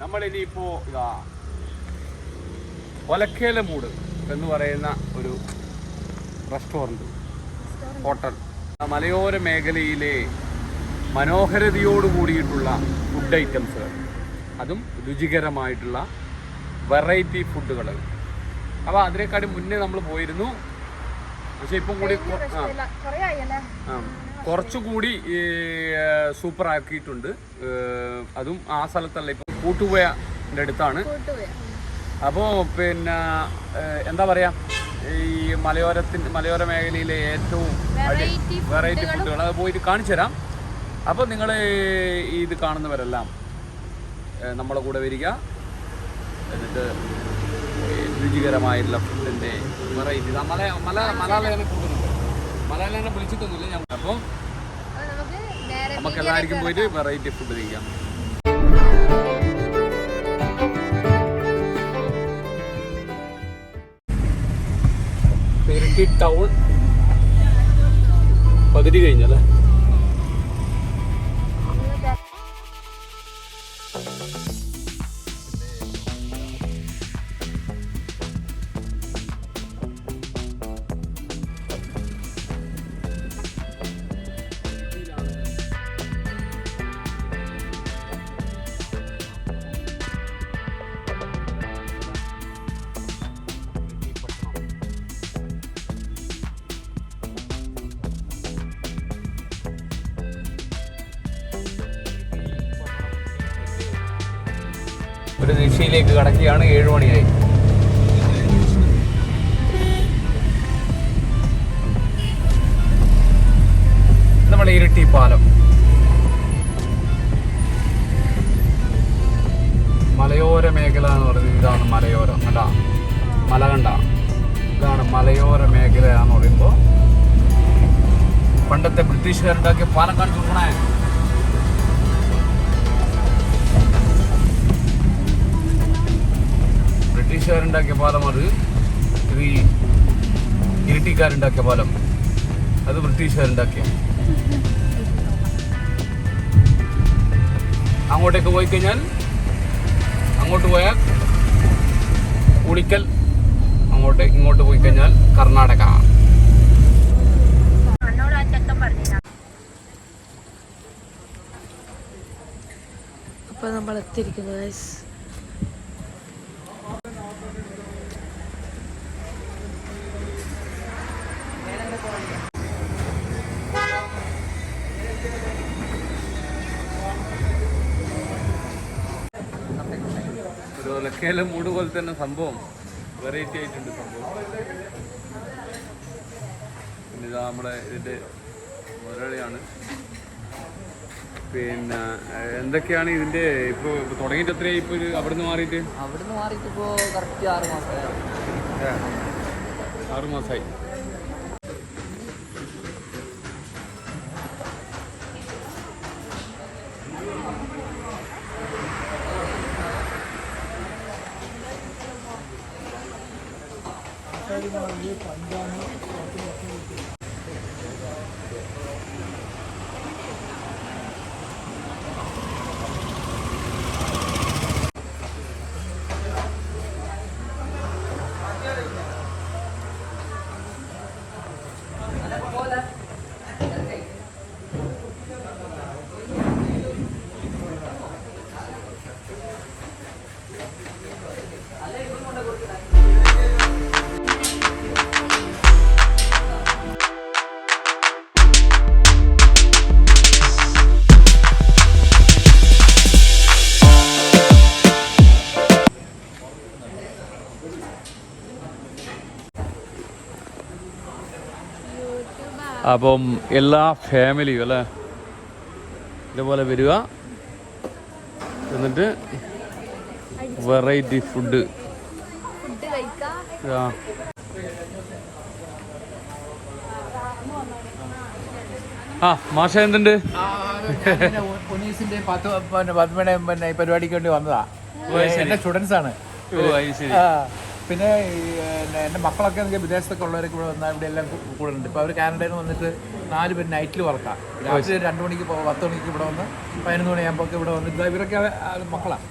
നമ്മൾ ഇനിയിപ്പോ ഇതാ ഒലക്കേലമൂട് എന്ന് പറയുന്ന ഒരു റെസ്റ്റോറന്റ് ഹോട്ടൽ. മലയോര മേഖലയിലെ മനോഹരതയോട് കൂടിയിട്ടുള്ള ഫുഡ് ഐറ്റംസ് അതും രുചികരമായിട്ടുള്ള വെറൈറ്റി ഫുഡുകൾ അപ്പോൾ അതിനേക്കാളും മുന്നേ നമ്മൾ പോയിരുന്നു. പക്ഷെ ഇപ്പം കൂടി കുറച്ചുകൂടി സൂപ്പർ ആക്കിയിട്ടുണ്ട് അതും ആ സ്ഥലത്തല്ല ഇപ്പം കൂട്ടുപുഴന്റെ അടുത്താണ്. അപ്പോൾ പിന്നെ എന്താ പറയാ ഈ മലയോരത്തിന്റെ മലയോര മേഖലയിലെ ഏറ്റവും വെറൈറ്റി ഫുഡുകൾ അത് പോയിട്ട് കാണിച്ചു തരാം. അപ്പോൾ നിങ്ങൾ ഇത് കാണുന്നവരെല്ലാം നമ്മളെ കൂടെ വരിക. എന്നിട്ട് രുചികരമായിട്ടുള്ള ഫുഡിന്റെ വെറൈറ്റി മല മല മലയാളം കൂടുന്നുണ്ട് മലയാളം വിളിച്ചിട്ടൊന്നുമില്ല ഞാൻ. അപ്പോൾ അപ്പൊ നമുക്ക് നേരെ നമുക്ക് എല്ലാവർക്കും പോയിട്ട് വെറൈറ്റി ഫുഡ് കഴിക്കാം. പെരുട്ടി ടൗൺ പകുതി കഴിഞ്ഞല്ലേ ഒരു ദിശയിലേക്ക് കടക്കുകയാണ് ഏഴ് മണിയായി. നമ്മുടെ ഇരട്ടി പാലം. മലയോര മേഖല എന്ന് പറയുന്നത് ഇതാണ് മലയോരം കണ്ട? മല കണ്ട? ഇതാണ് മലയോര മേഖല എന്ന് പറയുമ്പോൾ പണ്ടത്തെ ബ്രിട്ടീഷുകാരുണ്ടാക്കിയ പാലം കാണിച്ചു കൊടുക്കണേ. ബ്രിട്ടീഷുകാരുണ്ടാക്കിയ പാലമാണ് ഇത് ഈ ഇരിട്ടിക്കാരുണ്ടാക്കിയ പാലം. അത് ബ്രിട്ടീഷുകാരുണ്ടാക്കിയ. അങ്ങോട്ടേക്ക് പോയി കഴിഞ്ഞാൽ അങ്ങോട്ട് പോയാൽ ഉളിക്കൽ അങ്ങോട്ട് ഇങ്ങോട്ട് പോയി കഴിഞ്ഞാൽ കർണാടക. അപ്പൊ നമ്മൾ എത്തിയിരിക്കുന്നു ഒലക്കേല മൂട് പോലെ തന്നെ സംഭവം. വെറൈറ്റി ആയിട്ടുണ്ട് സംഭവം. പിന്നെ ഇതാ നമ്മുടെ ഇതിന്റെ മുതലാളിയാണ്. പിന്നെ എന്തൊക്കെയാണ് ഇതിന്റെ ഇപ്പൊ തുടങ്ങിയിട്ട് എത്രയായി ഇപ്പൊ അവിടുന്ന് മാറിയിട്ട്? അവിടുന്ന് മാറിയിട്ട് ഇപ്പോ കറക്റ്റ് ആറ് മാസമായി. ആറ് മാസമായി i don't know what അപ്പം എല്ലാ ഫാമിലിയും അല്ലേ? ഇതുപോലെ വരിക. എന്നിട്ട് വെറൈറ്റി ഫുഡ് ആ. ആ മാഷ എന്തുണ്ട്? പത്മയുടെ പത്ത് പിന്നെ പരിപാടിക്ക് വേണ്ടി വന്നതാ. എന്റെ സ്റ്റുഡൻസ് ആണ്. ഓ അത് ശരി. ആ, പിന്നെ എന്റെ മക്കളൊക്കെ എനിക്ക് വിദേശത്തൊക്കെ ഉള്ളവരൊക്കെ ഇവിടെ വന്നാൽ ഇവിടെ എല്ലാം കൂടെ ഉണ്ട് ഇപ്പോൾ അവർ കാനഡയിൽ നിന്ന് വന്നിട്ട് നാല് പേര് നൈറ്റിൽ വർക്കാം. രാത്രി രണ്ട് മണിക്ക് പോകും പത്ത് മണിക്ക് ഇവിടെ വന്ന് പതിനൊന്ന് മണിയാകുമ്പോൾ ഇവിടെ വന്നിട്ട് ഇവരൊക്കെ മക്കളാണ്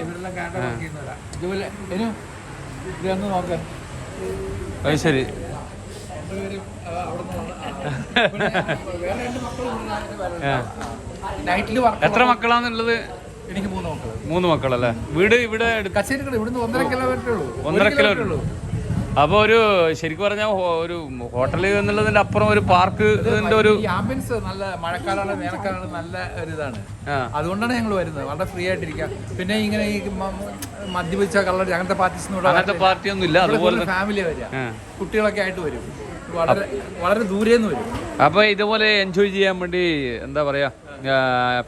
ഇവരെല്ലാം കാനഡ വർക്ക് ചെയ്യുന്നവരാണ് ഇതുപോലെ ഇനി ഇതൊന്ന് ഒന്ന് നോക്ക്. അത് ശരി. എത്ര മക്കളാന്നുള്ളത് എനിക്ക് മൂന്ന് മക്കൾ മൂന്ന് മക്കളല്ലേ? വീട് ഇവിടെ കച്ചേരിക്കട ഇവിടുന്ന് ഒന്നര കിലോമീറ്റർ ഉള്ളൂ. ഒന്നര ഒരു കിലോമീറ്റർ ഉള്ളൂ. അപ്പോൾ ഒരു ശരിക്കും പറഞ്ഞാൽ ഒരു ഹോട്ടൽ എന്നുള്ളതിന്റെ അപ്പുറം ഒരു പാർക്ക് ഒരു ആംബിയൻസ് നല്ല മഴക്കാലമാണ് വേനൽക്കാലമാണ് നല്ല ഒരു ഇതാണ് അതുകൊണ്ടാണ് ഞങ്ങൾ വരുന്നത്. വളരെ ഫ്രീ ആയിട്ടിരിക്കുക പിന്നെ ഇങ്ങനെ ഈ മദ്യപിച്ച കള്ളടി അങ്ങനത്തെ പാർട്ടീസ് അങ്ങനത്തെ പാർട്ടിയൊന്നും ഇല്ല. അതുപോലെ ഫാമിലി വരിക. കുട്ടികളൊക്കെ ആയിട്ട് വരും. വളരെ വളരെ ദൂരേന്ന് വരും. അപ്പോൾ ഇതുപോലെ എൻജോയ് ചെയ്യാൻ വേണ്ടി എന്താ പറയാ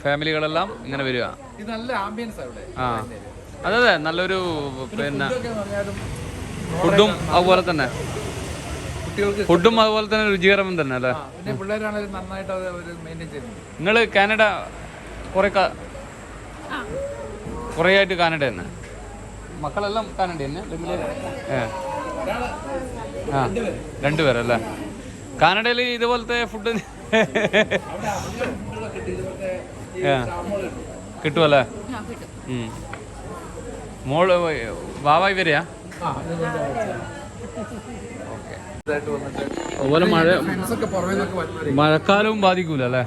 ഫാമിലികളെല്ലാം ഇങ്ങനെ വരിക. ഇത് നല്ല ആംബിയൻസ് അവിടെ ആ. അതെ അതെ നല്ലൊരു പിന്നെ ഫുഡും അതുപോലെ തന്നെ. കുട്ടികൾക്ക് ഫുഡും അതുപോലെ തന്നെ രുചികരമം തന്നെ അല്ലേ? നിങ്ങൾ പിന്നെ പിള്ളേരാണെങ്കിലും നന്നായിട്ട് അത് അവർ മെയിന്റെയിൻ ചെയ്യുന്നുണ്ട്. നിങ്ങൾ കാനഡ കുറെ കുറേ ആയിട്ട് കാനഡ തന്നെ? മക്കളെല്ലാം കാനഡ തന്നെ ആ രണ്ടുപേരല്ലേ കാനഡയിൽ ഇതുപോലത്തെ ഫുഡ് കിട്ടുമല്ലേ. മോൾ വാവാ ഇവരെയാ? അതുപോലെ മഴ മഴക്കാലവും ബാധിക്കൂല അല്ലേ?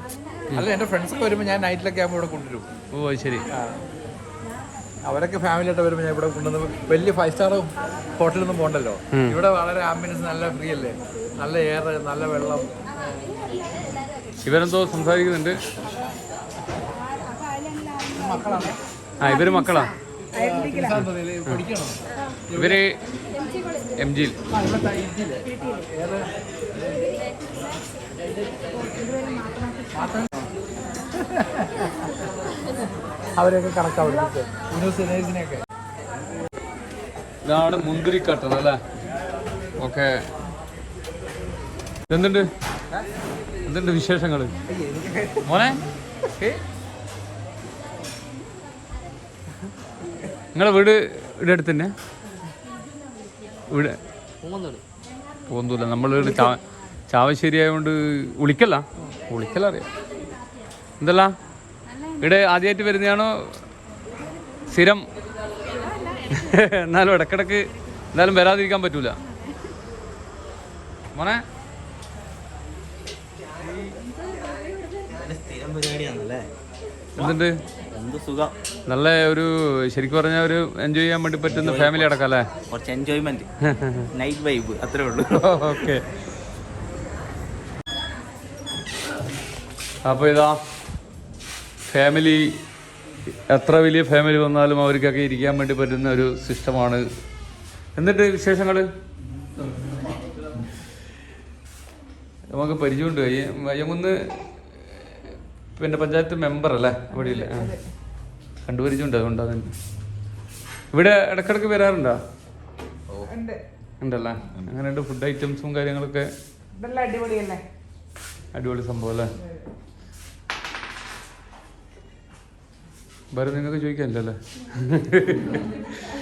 അല്ല എന്റെ ഫ്രണ്ട്സ് ഒക്കെ വരുമ്പോൾ ഞാൻ നൈറ്റിലൊക്കെ ആകുമ്പോൾ ഇവിടെ കൊണ്ടുവരും. ഓ ശരി. അവരൊക്കെ ഫാമിലി ആയിട്ട് വരുമ്പോൾ ഞാൻ ഇവിടെ കൊണ്ടുവന്ന് വലിയ ഫൈവ് സ്റ്റാർ ഹോട്ടലൊന്നും പോകണ്ടല്ലോ ഇവിടെ വളരെ ആംബുലൻസ് നല്ല ഫ്രീ അല്ലേ? നല്ല എയർ നല്ല വെള്ളം. ഇവരെന്തോ സംസാരിക്കുന്നുണ്ട്. ആ ഇവർ മക്കളാ. ഇവർ എം ജിയിൽ? അവരെയൊക്കെ കണക്കാ പഠിപ്പിച്ചത് യൂണിവേഴ്സിനേഴ്സിനെയൊക്കെ ഇതാണ് മുന്തിരിക്കട്ടൻ അല്ലേ? ഓക്കെ. എന്തുണ്ട് എന്തുണ്ട് വിശേഷങ്ങൾ മോനെ? നിങ്ങളെ വീട് ഇവിടെ അടുത്ത് തന്നെ? ഇവിടെ. പോകുന്നില്ല നമ്മൾ ചാ ചാവശ്ശേരി ആയതുകൊണ്ട് ഉളിക്കല്ല ഉളിക്കല്ല അറിയാം എന്തല്ല? ഇവിടെ ആദ്യമായിട്ട് വരുന്നതാണോ? സ്ഥിരം? എന്നാലും ഇടക്കിടക്ക് എന്തായാലും വരാതിരിക്കാൻ പറ്റൂല. മോനെ? എന്തുണ്ട്? എന്ത് സുഖം? നല്ല ഒരു ശരിക്കും പറഞ്ഞാൽ ഒരു എൻജോയ് ചെയ്യാൻ വേണ്ടി പറ്റുന്ന ഫാമിലി അടക്കം അല്ലേ കുറച്ച് എൻജോയ്മെന്റ് നൈറ്റ് വൈബ് അത്രേ ഉള്ളൂ. ഓക്കെ. അപ്പോൾ ഇതാ ഫാമിലി എത്ര വലിയ ഫാമിലി വന്നാലും അവർക്കൊക്കെ ഇരിക്കാൻ വേണ്ടി പറ്റുന്ന ഒരു സിസ്റ്റമാണ് എന്നിട്ട് വിശേഷങ്ങൾ നമുക്ക് പരിചയമുണ്ട്. അയ്യങ്കുന്ന് പിന്നെ പഞ്ചായത്ത് മെമ്പർ അല്ലേ? ഇവിടെ ഇല്ല ആ. അതുകൊണ്ടാ തന്നെ ഇവിടെ ഇടക്കിടക്ക് വരാറുണ്ടോ? ഉണ്ടല്ലേ? അങ്ങനെയുണ്ട് ഫുഡ് ഐറ്റംസും കാര്യങ്ങളൊക്കെ ഇതെല്ലാം അടിപൊളിയല്ലേ അടിപൊളി സംഭവം അല്ലേ? വേറെ നിങ്ങൾക്ക് ചോദിക്കാനില്ലല്ലേ?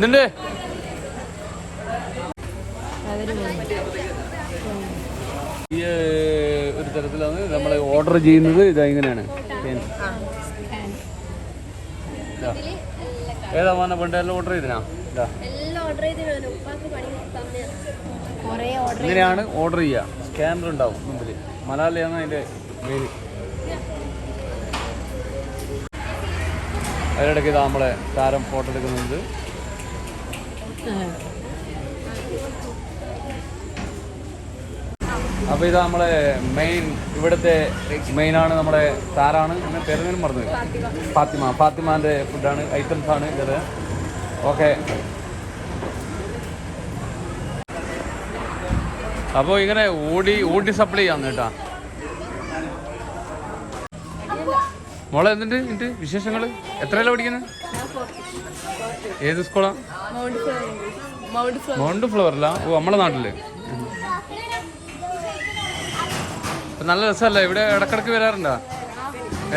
എന്തുണ്ട്? ഈ ഒരു തരത്തിലാണ് നമ്മൾ ഓർഡർ ചെയ്യുന്നത്. ഇതാ ഇങ്ങനെയാണ്. ഇതാ. ഏതാ മോനെ ചെയ്തിനാ ഇതാ എല്ലാം ഓർഡർ ചെയ്ത് ഉപ്പാക്ക് പണി തന്നെ കുറേ ഓർഡർ ഇങ്ങനെയാണ് ഓർഡർ ചെയ്യുക. സ്കാനർ ഉണ്ടാവും മുമ്പിൽ മലയാളിയാണ് അതിന്റെ പേര് അതിനിടയ്ക്ക് ഇതാ നമ്മളെ താരം ഫോട്ടോ എടുക്കുന്നുണ്ട്. അപ്പോൾ ഇതാ നമ്മളെ മെയിൻ ഇവിടുത്തെ ആണ് നമ്മുടെ താരാണ്. എന്നെ പേരെങ്കിലും മറന്നു ഫാത്തിമ. ഫാത്തിമാന്റെ ഫുഡാണ് ഐറ്റംസ് ആണ് ഇത് ഓക്കെ അപ്പോൾ ഇങ്ങനെ ഓടി ഓടി സപ്ലൈ ചെയ്യാന്ന് കേട്ടാ. മോളെ എന്തുണ്ട്? എന്നിട്ട് വിശേഷങ്ങൾ എത്രയല്ല പഠിക്കുന്നത് ഏത് സ്കൂളാ മൗണ്ട് ഫ്ലവർ മൗണ്ട് ഫ്ലവർ അല്ല ഓ നമ്മളെ നാട്ടിൽ. ഇപ്പൊ നല്ല രസമല്ലേ ഇവിടെ ഇടക്കിടക്ക് വരാറുണ്ടോ?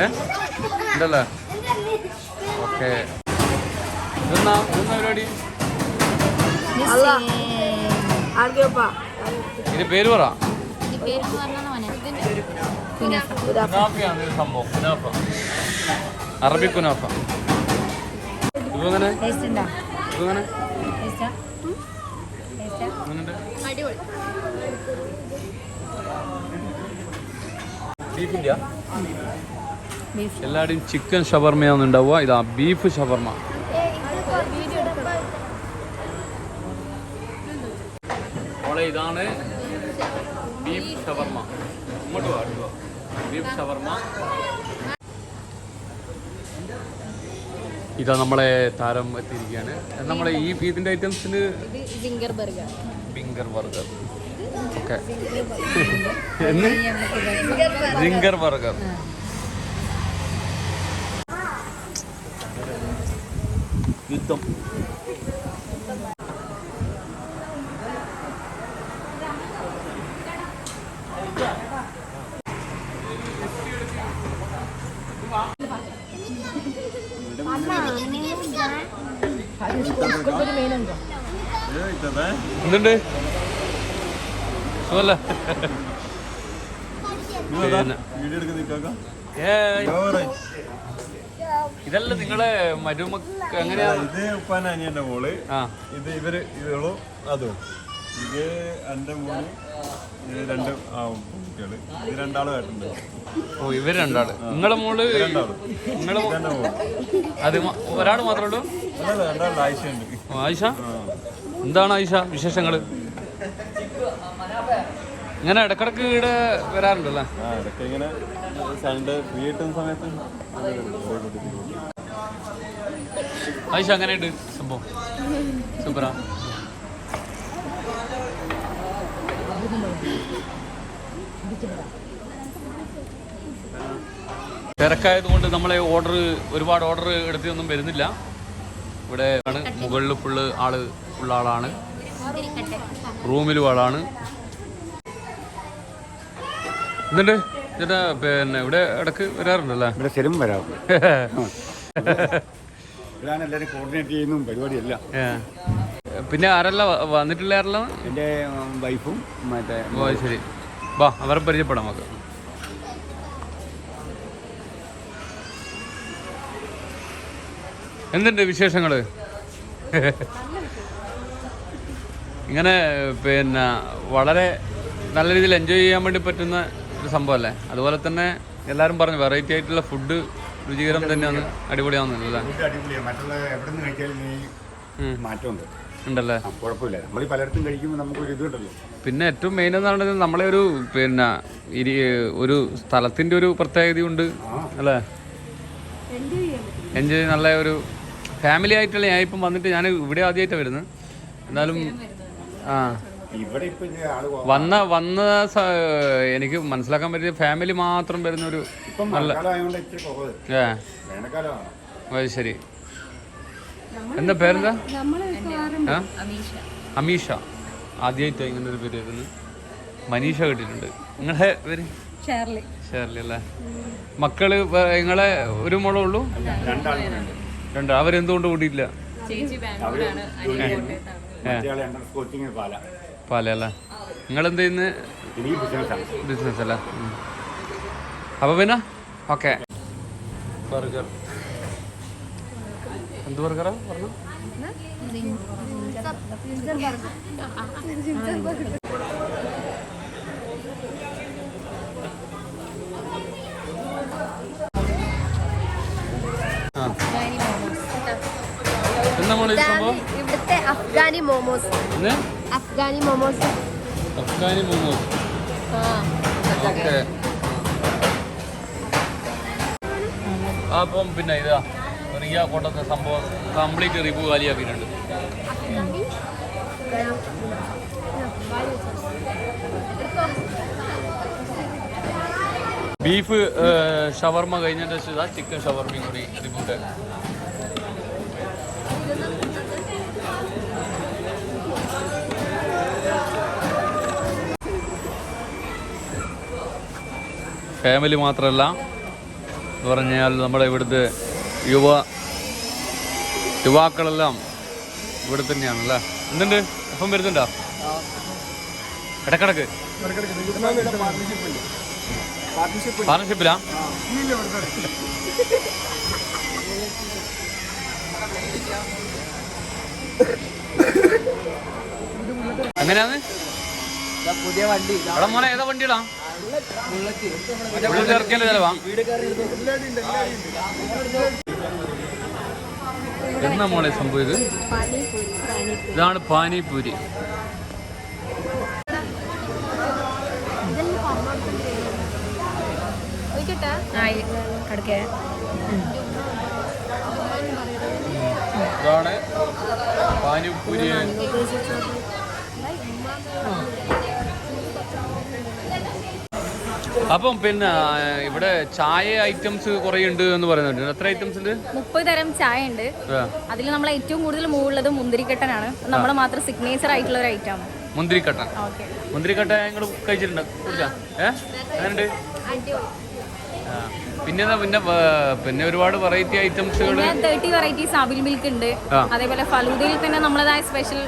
ഏ? ഉണ്ടല്ലേ? ഓക്കെ. ഇതെന്നാ ഇതെന്നാ പരിപാടി? ആർക്കെപ്പാ? ഇത് പേര് പറ. കുനാഫയാണ് സംഭവം. കുനാഫ. അറബി കുനാഫ. ഇതെങ്ങനെ? എല്ലാവരുടെയും ചിക്കൻ ഷവർമയാണ് ഉണ്ടാവുക ഇതാ ബീഫ് ഷവർമ മോളെ ഇതാണ് ബീഫ് ഷവർമ ഇങ്ങോട്ട് വാ. ബീഫ് ഷവർമ ഇതാ നമ്മളെ താരം എത്തിയിരിക്കുകയാണ്. നമ്മളെ ഈ ഫീതിന്റെ ഐറ്റംസിന് zinger burger. Zinger burger. Okay. Zinger burger. യുദ്ധം. എന്തുണ്ട്? സുഖല്ല. ഇതല്ല നിങ്ങളെ മരുമക്ക് എങ്ങനെയാ? ഇത് ഉപ്പാൻ അനിയന്റെ മോൾ. ഇത് ഇവർ ഇവളും അതും. ഇത് എന്റെ മോൾ രണ്ട് ആ കുട്ടികൾ ഇത് രണ്ടാളും ആയിട്ടുണ്ട് ഓ ഇവർ രണ്ടാൾ. നിങ്ങളെ മോൾ നിങ്ങളെ അത് ഒരാൾ മാത്രമേ ഉള്ളൂ? ആയിഷ ഓ, ആയിഷ? എന്താണ് ആയിഷ വിശേഷങ്ങൾ ഇങ്ങനെ ഇടക്കിടക്ക് ഇവിടെ വരാറുണ്ടല്ലേ? ഇങ്ങനെ സൺഡേ ഫ്രീ കിട്ടുന്ന സമയത്ത് ആയിഷ അങ്ങനെയുണ്ട് സംഭവം? സൂപ്പറാ. തിരക്കായത് കൊണ്ട് നമ്മളെ ഓർഡർ ഒരുപാട് ഓർഡർ എടുത്തൊന്നും വരുന്നില്ല. ഇവിടെ ആണ് മുകളിൽ ഫുള്ള് ആൾ ഉള്ള ആളാണ് റൂമിലും ആളാണ് എന്നിട്ട് ചേട്ടാ പിന്നെ ഇവിടെ ഇടയ്ക്ക് വരാറുണ്ടല്ലേ? ഇവിടെ സ്ഥിരം വരാം ഇതാണ് എല്ലാവരും കോർഡിനേറ്റ് ചെയ്യുന്നതും പരിപാടിയല്ല. പിന്നെ ആരല്ല വന്നിട്ടുള്ള എന്റെ എന്റെ വൈഫും മറ്റേ ഓ ശരി. വാ അവരെ പരിചയപ്പെടാം നമുക്ക്. എന്തുണ്ട് വിശേഷങ്ങൾ? ഇങ്ങനെ പിന്നെ വളരെ നല്ല രീതിയിൽ എൻജോയ് ചെയ്യാൻ വേണ്ടി പറ്റുന്ന ഒരു സംഭവമല്ലേ? അതുപോലെ തന്നെ എല്ലാവരും പറഞ്ഞു വെറൈറ്റി ആയിട്ടുള്ള ഫുഡ് രുചികരം തന്നെയാണ് അടിപൊളിയാവുന്നല്ലേ മാറ്റമുണ്ട്. ഉണ്ടല്ലേ? കുഴപ്പമില്ല. നമ്മൾ ഈ പലയിടത്തും കഴിക്കുമ്പോൾ നമുക്കൊരു ഇതുണ്ടല്ലോ പിന്നെ ഏറ്റവും മെയിൻ എന്ന് പറയുന്നത് നമ്മളെ ഒരു പിന്നെ ഒരു സ്ഥലത്തിന്റെ ഒരു പ്രത്യേകതയുണ്ട് അല്ലേ? എൻജോയ് നല്ല ഒരു ഫാമിലി ആയിട്ടുള്ള ഞാൻ ഇപ്പം വന്നിട്ട് ഞാൻ ഇവിടെ ആദ്യമായിട്ടാണ് വരുന്നത്. എന്നാലും ആ. ഇവിടെ ഇപ്പൊ ഇത് ആൾ കുറവാ. വന്ന വന്ന സ- എനിക്ക് മനസ്സിലാക്കാൻ പറ്റിയ ഫാമിലി മാത്രം വരുന്ന ഒരു ഇപ്പം മഴക്കാലം ആയതുകൊണ്ട് ഇച്ചിരി കുറവ്. ഏ. വേനൽക്കാലമാണ്. അത് ശരി. എന്താ പേരെന്താ? ആ? അമീഷ. ആദ്യമായിട്ടാണ് ഇങ്ങനെ ഒരു പേര് വരുന്നത്. മനീഷ കേട്ടിട്ടുണ്ട്. നിങ്ങളെ പേര്? ഷേർലി. ഷേർലി അല്ലേ? മക്കൾ വേ- നിങ്ങളെ ഒരു മോളേ ഉള്ളൂ? രണ്ടാളുണ്ട് രണ്ട് അവരെന്തുകൊണ്ട് കൂടിയില്ല കോച്ചിങ് പാല പാല നിങ്ങൾ എന്ത് ചെയ്യുന്ന ബിസിനസ് അല്ലേ. അപ്പൊ പിന്നെ ഓക്കെ ബർഗർ എന്ത് ബർഗറാ പറഞ്ഞു Afghani momos. Afghani momos. Afghani momos. Okay. അപ്പം പിന്നെ ഇതാ റിയ കൊണ്ടത്തെ സംഭവം കംപ്ലീറ്റ് റിവ്യൂ കാലിയാക്കിയിട്ടുണ്ട്. ബീഫ് ഷവർമ കഴിഞ്ഞതിന്റെ ശേഷം ചിക്കൻ ഷവർമയും കൂടി റിവ്യൂട്ട് ഫാമിലി മാത്രമല്ല എന്ന് പറഞ്ഞാൽ നമ്മുടെ ഇവിടുത്തെ യുവ യുവാക്കളെല്ലാം ഇവിടെ തന്നെയാണല്ലേ? എന്തുണ്ട്? അപ്പം വരുന്നുണ്ടോ? ഇടക്കിടക്ക്. പാർട്ണർഷിപ്പിലാ എങ്ങനെയാന്ന്? പുതിയ വണ്ടി അവിടെ മോനെ ഏതാ ചിലവാ എന്നാ മോളെ സംഭവം ഇത്? ഇതാണ് പാനിപൂരി. ഇതാണ് പാനിപൂരി. അപ്പം പിന്നെ ഇവിടെ ചായ ഐറ്റംസ് കുറേ ഉണ്ട് എന്ന് പറയുന്നുണ്ട്. എത്ര ഐറ്റംസ് ഉണ്ട്? മുപ്പത് തരം ചായ ഉണ്ട് അതിൽ നമ്മൾ ഏറ്റവും കൂടുതൽ മൂവുള്ളത് മുന്തിരിക്കട്ടനാണ്. നമ്മുടെ മാത്രം സിഗ്നേച്ചർ ആയിട്ടുള്ള ഒരു ഐറ്റം ആണ് മുന്തിരിക്കട്ടൻ മുന്തിരിക്കട്ട ഞങ്ങൾ കഴിച്ചിട്ടുണ്ട്. കുടിച്ചാ? പിന്നെ പിന്നെ പിന്നെ ഒരുപാട് വെറൈറ്റി ഐറ്റംസുകൾ തേർട്ടി വെറൈറ്റീസ് അവിൽ മിൽക്ക് ഉണ്ട്. അതേപോലെ ഫലൂദയിൽ തന്നെ നമ്മളതായ സ്പെഷ്യൽ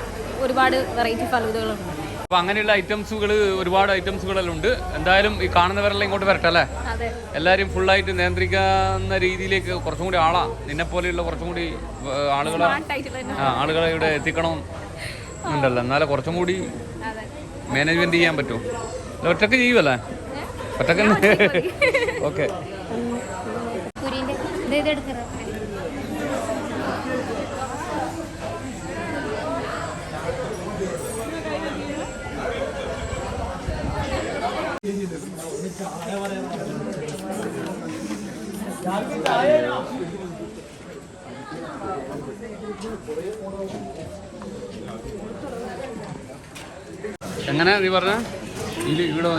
ഒരുപാട് വെറൈറ്റി ഫലൂദകളുണ്ട്. അപ്പൊ അങ്ങനെയുള്ള ഐറ്റംസുകൾ ഒരുപാട് ഐറ്റംസുകളെല്ലാം ഉണ്ട്. എന്തായാലും ഈ കാണുന്നവരെല്ലാം ഇങ്ങോട്ട് വരട്ടെ അല്ലേ? അതെ. എല്ലാവരും ഫുള്ളായിട്ട് നിയന്ത്രിക്കുന്ന രീതിയിലേക്ക് കുറച്ചും കൂടി ആളാ. നിന്നെ പോലെയുള്ള കുറച്ചും കൂടി ആളുകളെ ആളുകളെ ഇവിടെ എത്തിക്കണം ഉണ്ടല്ലോ എന്നാലേ കുറച്ചും കൂടി മാനേജ്മെന്റ് ചെയ്യാൻ പറ്റും. അല്ല, ഒറ്റയ്ക്ക് ചെയ്യുമല്ലേ ഒറ്റയ്ക്ക് ഓക്കെ. എങ്ങനെ നീ പറഞ്ഞ? ഇവിടെ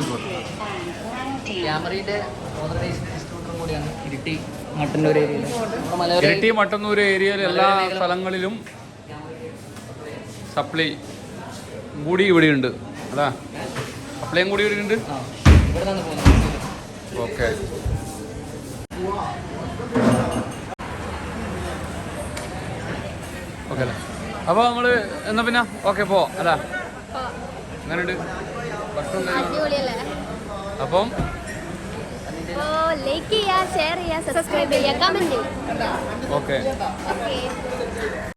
ക്യാമറയുടെ കൂടിയാണ് ഇരിട്ടി മട്ടന്നൂർ ഏരിയയിൽ ഇരിട്ടി മട്ടന്നൂർ ഏരിയയിൽ എല്ലാ സ്ഥലങ്ങളിലും സപ്ലൈ കൂടി ഇവിടെയുണ്ട്. അതാ. സപ്ലൈയും കൂടി ഇവിടെ ഉണ്ട് ഇവിടെ നിന്നാണ് പോകുന്നത്. ഓക്കെ. ഓക്കെ അല്ലേ അപ്പോൾ നമ്മൾ എന്നാ പിന്നെ? ഓക്കെ പോ. അല്ല. അങ്ങനെയുണ്ട് അപ്പം? ഓ ലൈക്ക് ചെയ്യുക ഷെയർ ചെയ്യുക സബ്സ്ക്രൈബ് ചെയ്യുക ഓക്കെ. ഓക്കെ